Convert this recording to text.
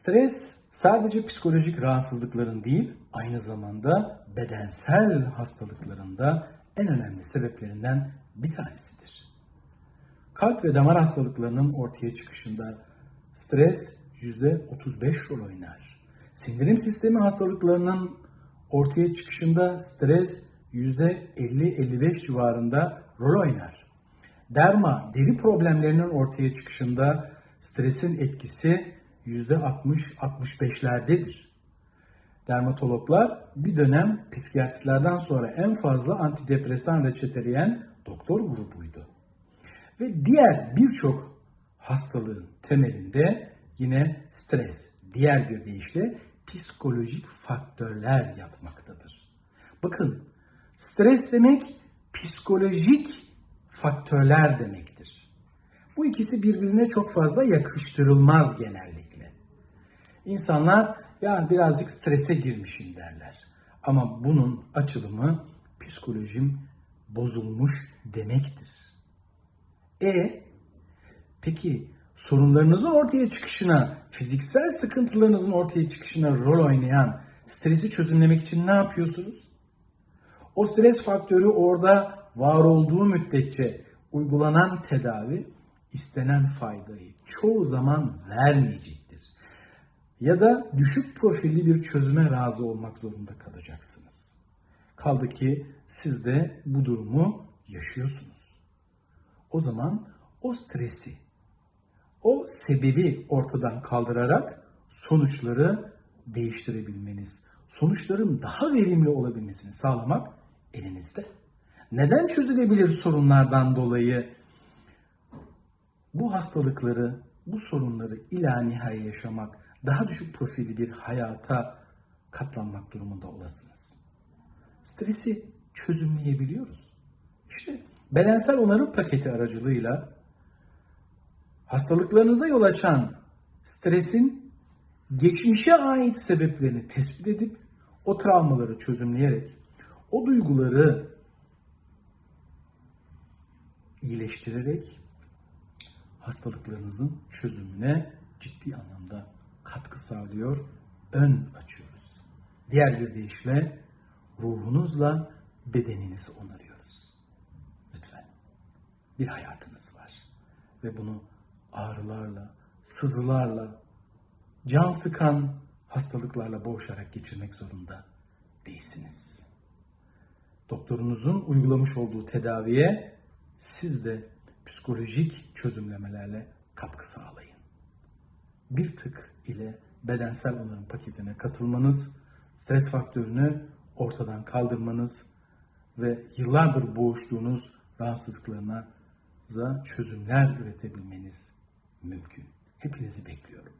Stres sadece psikolojik rahatsızlıkların değil, aynı zamanda bedensel hastalıkların da en önemli sebeplerinden bir tanesidir. Kalp ve damar hastalıklarının ortaya çıkışında stres %35 rol oynar. Sindirim sistemi hastalıklarının ortaya çıkışında stres %50-55 civarında rol oynar. Derma, deri problemlerinin ortaya çıkışında stresin etkisi %60-65'lerdedir. Dermatologlar bir dönem psikiyatristlerden sonra en fazla antidepresan reçeteleyen doktor grubuydu. Ve diğer birçok hastalığın temelinde yine stres, diğer bir deyişle psikolojik faktörler yatmaktadır. Bakın, stres demek psikolojik faktörler demektir. Bu ikisi birbirine çok fazla yakıştırılmaz genellikle. İnsanlar ya birazcık strese girmişim derler. Ama bunun açılımı psikolojim bozulmuş demektir. E peki sorunlarınızın ortaya çıkışına, fiziksel sıkıntılarınızın ortaya çıkışına rol oynayan stresi çözümlemek için ne yapıyorsunuz? O stres faktörü orada var olduğu müddetçe uygulanan tedavi istenen faydayı çoğu zaman vermeyecektir. Ya da düşük profilli bir çözüme razı olmak zorunda kalacaksınız. Kaldı ki siz de bu durumu yaşıyorsunuz. O zaman o stresi, o sebebi ortadan kaldırarak sonuçları değiştirebilmeniz, sonuçların daha verimli olabilmesini sağlamak elinizde. Neden çözülebilir sorunlardan dolayı bu hastalıkları, bu sorunları ila nihai yaşamak, daha düşük profilli bir hayata katlanmak durumunda olasınız. Stresi çözümleyebiliyoruz. İşte bedensel onarım paketi aracılığıyla hastalıklarınıza yol açan stresin geçmişe ait sebeplerini tespit edip o travmaları çözümleyerek o duyguları iyileştirerek hastalıklarınızın çözümüne ciddi anlamda katkı sağlıyor, ön açıyoruz. Diğer bir deyişle ruhunuzla bedeninizi onarıyoruz. Lütfen. Bir hayatınız var ve bunu ağrılarla, sızılarla, can sıkan hastalıklarla boğuşarak geçirmek zorunda değilsiniz. Doktorunuzun uygulamış olduğu tedaviye siz de psikolojik çözümlemelerle katkı sağlayın. Bir tık ile bedensel onarım paketine katılmanız, stres faktörünü ortadan kaldırmanız ve yıllardır boğuştuğunuz rahatsızlıklarınıza çözümler üretebilmeniz mümkün. Hepinizi bekliyorum.